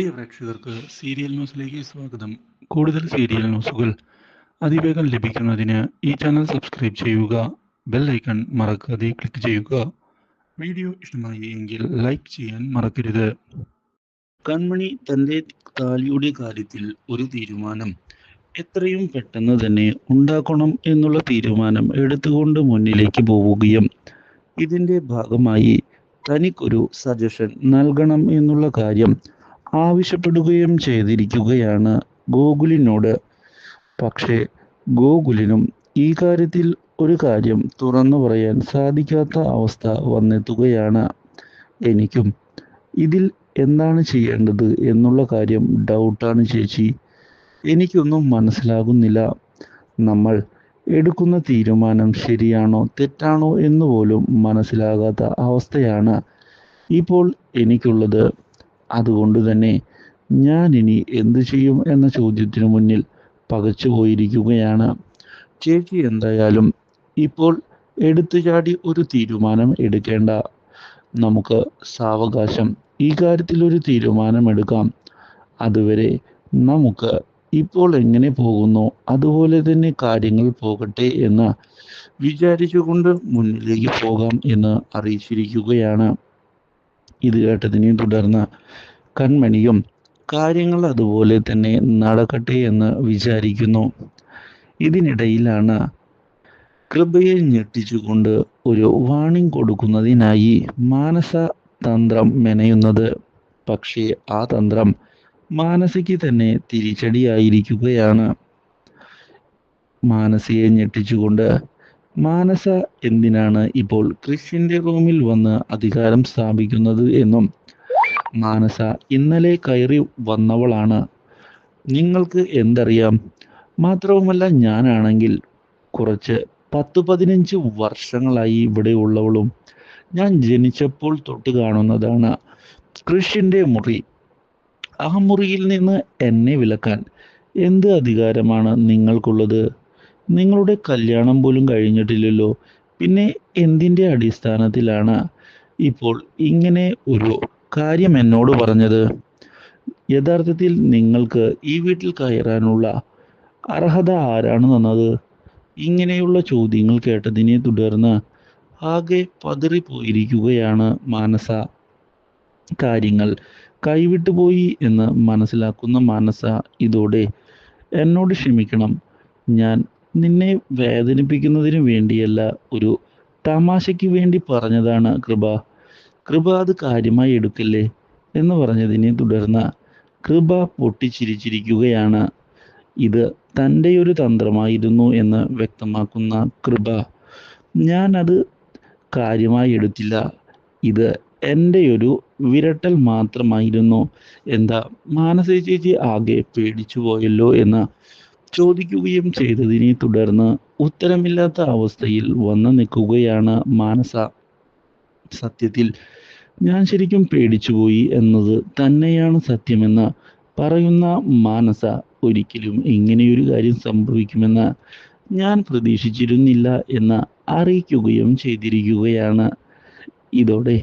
പ്രിയ പ്രേക്ഷകർക്ക് സീരിയൽ ന്യൂസിലേക്ക് സ്വാഗതം. കൂടുതൽ സീരിയൽ ന്യൂസുകൾ അതിവേഗം ലഭിക്കുന്നതിന് ഈ ചാനൽ സബ്സ്ക്രൈബ് ചെയ്യുക ബെൽ ഐക്കൺ മറക്കാതെ ക്ലിക്ക് ചെയ്യുക. വീഡിയോ ഇഷ്ടമായി എങ്കിൽ ലൈക്ക് ചെയ്യാൻ മറക്കരുത്. കൺമണി തന്റെ താലിയുടെ കാര്യത്തിൽ ഒരു തീരുമാനം. എത്രയും പെട്ടെന്ന് തന്നെ ഉണ്ടാക്കണം എന്നുള്ള തീരുമാനം എടുത്തുകൊണ്ട് മുന്നിലേക്ക് പോവുകയും ഇതിന്റെ ഭാഗമായി തനിക്കൊരു സജഷൻ നൽകണം എന്നുള്ള കാര്യം ആവശ്യപ്പെടുകയും ചെയ്തിരിക്കുകയാണ് ഗോകുലിനോട്. പക്ഷേ ഗോകുലിനും ഈ കാര്യത്തിൽ ഒരു കാര്യം തുറന്നു പറയാൻ സാധിക്കാത്ത അവസ്ഥ വന്നെത്തുകയാണ്. എനിക്കും ഇതിൽ എന്താണ് ചെയ്യേണ്ടത് എന്നുള്ള കാര്യം ഡൗട്ടാണ് ചേച്ചി. എനിക്കൊന്നും മനസ്സിലാകുന്നില്ല. നമ്മൾ എടുക്കുന്ന തീരുമാനം ശരിയാണോ തെറ്റാണോ എന്ന് പോലും മനസ്സിലാകാത്ത അവസ്ഥയാണ് ഇപ്പോൾ എനിക്കുള്ളത്. അതുകൊണ്ട് തന്നെ ഞാൻ ഇനി എന്ത് ചെയ്യും എന്ന ചോദ്യത്തിനു മുന്നിൽ പകച്ചു പോയിരിക്കുകയാണ്. ചേച്ചി എന്തായാലും ഇപ്പോൾ എടുത്തു ചാടി ഒരു തീരുമാനം എടുക്കേണ്ട. നമുക്ക് സാവകാശം ഈ കാര്യത്തിൽ ഒരു തീരുമാനം എടുക്കാം. അതുവരെ നമുക്ക് ഇപ്പോൾ എങ്ങനെ പോകുന്നു? അതുപോലെ തന്നെ കാര്യങ്ങൾ പോകട്ടെ എന്ന് വിചാരിച്ചുകൊണ്ട് മുന്നിലേക്ക് പോകാം എന്ന് അറിയിച്ചിരിക്കുകയാണ്. ഇത് കേട്ടതിനെ തുടർന്ന് കൺമണിയും കാര്യങ്ങൾ അതുപോലെ തന്നെ നടക്കട്ടെ എന്ന് വിചാരിക്കുന്നു. ഇതിനിടയിലാണ് കൃപയെ ഞെട്ടിച്ചുകൊണ്ട് ഒരു വാണിംഗ് കൊടുക്കുന്നതിനായി മാനസ തന്ത്രം മെനയുന്നത്. പക്ഷേ ആ തന്ത്രം മാനസയ്ക്ക് തന്നെ തിരിച്ചടിയായിരിക്കുകയാണ്. മാനസയെ ഞെട്ടിച്ചുകൊണ്ട് മാനസ എന്തിനാണ് ഇപ്പോൾ ക്രിസ്റ്റ്യന്റെ റൂമിൽ വന്ന് അധികാരം സ്ഥാപിക്കുന്നത് എന്നും മാനസ ഇന്നലെ കയറി വന്നവളാണ്. നിങ്ങൾക്ക് എന്തറിയാം? മാത്രവുമല്ല ഞാനാണെങ്കിൽ കുറച്ച് പത്ത് പതിനഞ്ച് വർഷങ്ങളായി ഇവിടെ ഉള്ളവളും ഞാൻ ജനിച്ചപ്പോൾ തൊട്ട് കാണുന്നതാണ് കൃഷിന്റെ മുറി. ആ മുറിയിൽ നിന്ന് എന്നെ വിലക്കാൻ എന്ത് അധികാരമാണ് നിങ്ങൾക്കുള്ളത്? നിങ്ങളുടെ കല്യാണം പോലും കഴിഞ്ഞിട്ടില്ലല്ലോ. പിന്നെ എന്തിന്റെ അടിസ്ഥാനത്തിലാണ് ഇപ്പോൾ ഇങ്ങനെ ഒരു കാര്യം എന്നോട് പറഞ്ഞത് യഥാർത്ഥത്തിൽ നിങ്ങൾക്ക് ഈ വീട്ടിൽ കയറാനുള്ള അർഹത ആരാണ് തന്നത് ഇങ്ങനെയുള്ള ചോദ്യങ്ങൾ കേട്ടതിനെ തുടർന്ന് ആകെ പതറിപ്പോയിരിക്കുകയാണ് മാനസ. കാര്യങ്ങൾ കൈവിട്ടുപോയി എന്ന് മനസ്സിലാക്കുന്ന മാനസ ഇതോടെ എന്നോട് ക്ഷമിക്കണം. ഞാൻ നിന്നെ വേദനിപ്പിക്കുന്നതിന് വേണ്ടിയല്ല ഒരു തമാശയ്ക്ക് വേണ്ടി പറഞ്ഞതാണ് കൃപ. കൃപ അത് കാര്യമായി എടുക്കില്ലേ എന്ന് പറഞ്ഞതിനെ തുടർന്ന് കൃപ പൊട്ടിച്ചിരിച്ചിരിക്കുകയാണ്. ഇത് തന്റെ ഒരു തന്ത്രമായിരുന്നു എന്ന് വ്യക്തമാക്കുന്ന കൃപ. ഞാൻ അത് കാര്യമായി എടുത്തില്ല. ഇത് എന്റെ ഒരു വിരട്ടൽ മാത്രമായിരുന്നു. എന്താ മാനസ ചേച്ചി ആകെ പേടിച്ചു പോയല്ലോ എന്ന് ചോദിക്കുകയും ചെയ്തതിനെ തുടർന്ന് ഉത്തരമില്ലാത്ത അവസ്ഥയിൽ വന്നു നിൽക്കുകയാണ് മാനസ. സത്യത്തിൽ ഞാൻ ശരിക്കും പേടിച്ചുപോയി എന്നത് തന്നെയാണ് സത്യമെന്ന് പറയുന്ന മാനസ ഒരിക്കലും ഇങ്ങനെയൊരു കാര്യം സംഭവിക്കുമെന്ന് ഞാൻ പ്രതീക്ഷിച്ചിരുന്നില്ല എന്ന് അറിയിക്കുകയും ചെയ്തിരിക്കുകയാണ്. ഇതോടെ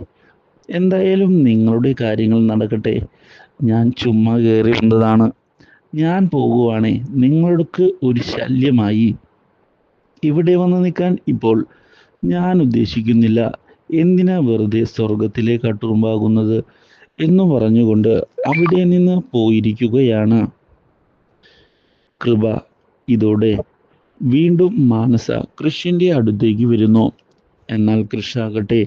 എന്തായാലും നിങ്ങളുടെ കാര്യങ്ങൾ നടക്കട്ടെ. ഞാൻ ചുമ്മാ കയറി വന്നതാണ്. ഞാൻ പോകുവാണേ. നിങ്ങൾക്ക് ഒരു ശല്യമായി. ഇവിടെ വന്ന് നിൽക്കാൻ ഇപ്പോൾ ഞാൻ ഉദ്ദേശിക്കുന്നില്ല. എന്തിനാ വെറുതെ സ്വർഗത്തിലെ കട്ടുറുമ്പാകുന്നത് എന്ന് പറഞ്ഞുകൊണ്ട് അവിടെ നിന്ന് പോയിരിക്കുകയാണ്. കൃപ ഇതോടെ വീണ്ടും മാനസ കൃഷിന്റെ അടുത്തേക്ക് വരുന്നു. എന്നാൽ കൃഷാകട്ടെ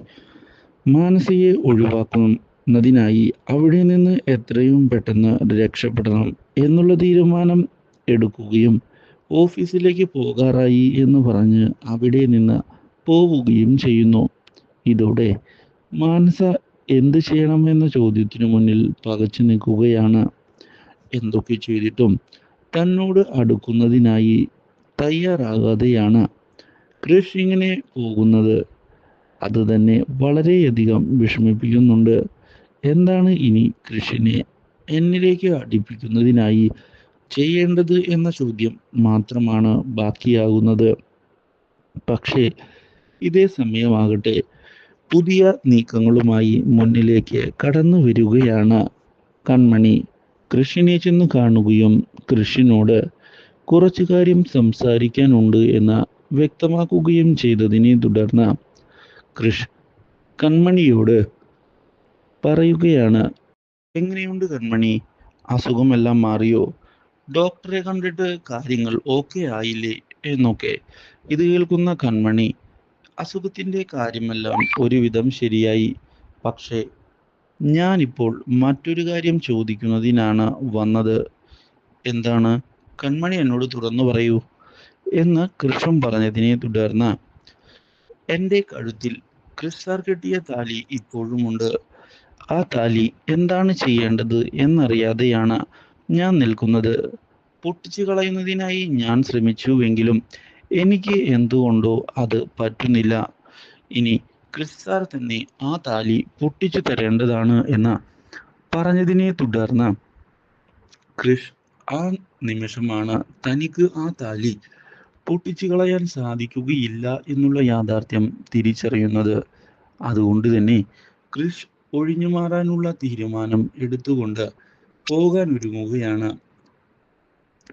മാനസയെ ഒഴിവാക്കുന്നതിനായി അവിടെ നിന്ന് എത്രയും പെട്ടെന്ന് രക്ഷപ്പെടണം എന്നുള്ള തീരുമാനം എടുക്കുകയും ഓഫീസിലേക്ക് പോകാറായി എന്ന് പറഞ്ഞ് അവിടെ നിന്ന് പോവുകയും ചെയ്യുന്നു. ഇതോടെ മാനസ എന്ത് ചെയ്യണം എന്ന ചോദ്യത്തിനു മുന്നിൽ പകച്ചു നിൽക്കുകയാണ്. എന്തൊക്കെ ചെയ്തിട്ടും തന്നോട് അടുക്കുന്നതിനായി തയ്യാറാകാതെയാണ് കൃഷ് ഇങ്ങനെ പോകുന്നത്. അത് തന്നെ വളരെയധികം വിഷമിപ്പിക്കുന്നുണ്ട്. എന്താണ് ഇനി കൃഷിനെ എന്നിലേക്ക് അടുപ്പിക്കുന്നതിനായി ചെയ്യേണ്ടത് എന്ന ചോദ്യം മാത്രമാണ് ബാക്കിയാകുന്നത്. പക്ഷേ ഇതേ സമയമാകട്ടെ പുതിയ നീക്കങ്ങളുമായി മുന്നിലേക്ക് കടന്നു വരികയാണ് കൺമണി. കൃഷിനെ ചെന്ന് കാണുകയും കൃഷിനോട് കുറച്ചു കാര്യം സംസാരിക്കാനുണ്ട് എന്ന് വ്യക്തമാക്കുകയും ചെയ്തതിനെ തുടർന്ന് കൃഷ് കൺമണിയോട് പറയുകയാണ്. എങ്ങനെയുണ്ട് കൺമണി? അസുഖമെല്ലാം മാറിയോ? ഡോക്ടറെ കണ്ടിട്ട് കാര്യങ്ങൾ ഓക്കെ ആയില്ലേ? എന്നൊക്കെ ഇത് കേൾക്കുന്ന കൺമണി അസുഖത്തിന്റെ കാര്യമെല്ലാം ഒരുവിധം ശരിയായി. പക്ഷേ ഞാനിപ്പോൾ മറ്റൊരു കാര്യം ചോദിക്കുന്നതിനാണ് വന്നത്. എന്താണ്? കൺമണി എന്നോട് തുറന്നു പറയൂ എന്ന് കൃഷ്ണൻ പറഞ്ഞതിനെ തുടർന്ന് എന്റെ കഴുത്തിൽ ക്രിസ്താർ കെട്ടിയ താലി ഇപ്പോഴുമുണ്ട്. ആ താലി എന്താണ് ചെയ്യേണ്ടത് എന്നറിയാതെയാണ് ഞാൻ നിൽക്കുന്നത്. പൊട്ടിച്ചു കളയുന്നതിനായി ഞാൻ ശ്രമിച്ചുവെങ്കിലും എനിക്ക് എന്തുകൊണ്ടോ അത് പറ്റുന്നില്ല. ഇനി ക്രിസ്താർ തന്നെ ആ താലി പൊട്ടിച്ചു തരേണ്ടതാണ് എന്ന് പറഞ്ഞതിനെ തുടർന്ന് ക്രിഷ് ആ നിമിഷമാണ് തനിക്ക് ആ താലി പൊട്ടിച്ചു കളയാൻ സാധിക്കുകയില്ല എന്നുള്ള യാഥാർത്ഥ്യം തിരിച്ചറിയുന്നത്. അതുകൊണ്ട് തന്നെ ക്രിഷ് ഒഴിഞ്ഞു മാറാനുള്ള തീരുമാനം എടുത്തുകൊണ്ട് പോകാൻ ഒരുങ്ങുകയാണ്.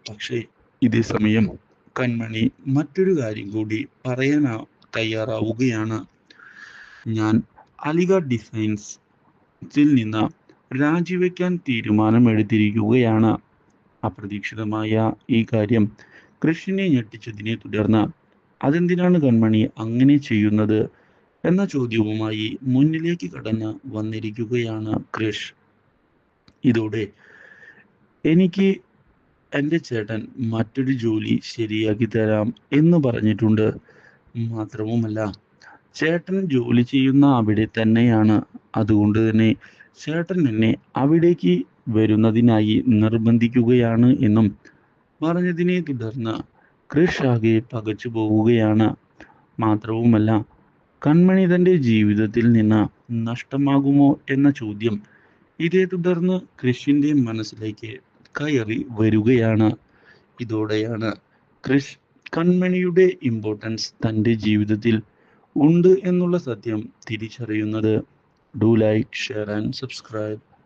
പക്ഷേ ഇതേ സമയം കൺമണി മറ്റൊരു കാര്യം കൂടി പറയാൻ തയ്യാറാവുകയാണ്. ഞാൻ അലിഗഡ് ഡിസൈൻസിൽ നിന്ന് രാജിവെക്കാൻ തീരുമാനമെടുത്തിരിക്കുകയാണ്. അപ്രതീക്ഷിതമായ ഈ കാര്യം കൃഷിനെ ഞെട്ടിച്ചതിനെ തുടർന്ന് അതെന്തിനാണ് കൺമണി അങ്ങനെ ചെയ്യുന്നത് എന്ന ചോദ്യവുമായി മുന്നിലേക്ക് കടന്ന് വന്നിരിക്കുകയാണ് കൃഷ്. ഇതോടെ എനിക്ക് എന്റെ ചേട്ടൻ മറ്റൊരു ജോലി ശരിയാക്കി തരാം എന്ന് പറഞ്ഞിട്ടുണ്ട്. മാത്രവുമല്ല ചേട്ടൻ ജോലി ചെയ്യുന്ന അവിടെ തന്നെയാണ്. അതുകൊണ്ട് തന്നെ ചേട്ടൻ എന്നെ അവിടേക്ക് വരുന്നതിനായി നിർബന്ധിക്കുകയാണ് എന്നും പറഞ്ഞതിനെ തുടർന്ന് കൃഷ് ആകെ പകച്ചു പോവുകയാണ്. മാത്രവുമല്ല കൺമണി തന്റെ ജീവിതത്തിൽ നിന്ന് നഷ്ടമാകുമോ എന്ന ചോദ്യം ഇതേ തുടർന്ന് കൃഷിന്റെ മനസ്സിലേക്ക് കയറി വരികയാണ്. ഇതോടെയാണ് കൃഷ് കൺമണിയുടെ ഇമ്പോർട്ടൻസ് തന്റെ ജീവിതത്തിൽ ഉണ്ട് എന്നുള്ള സത്യം തിരിച്ചറിയുന്നത്. Do like share and subscribe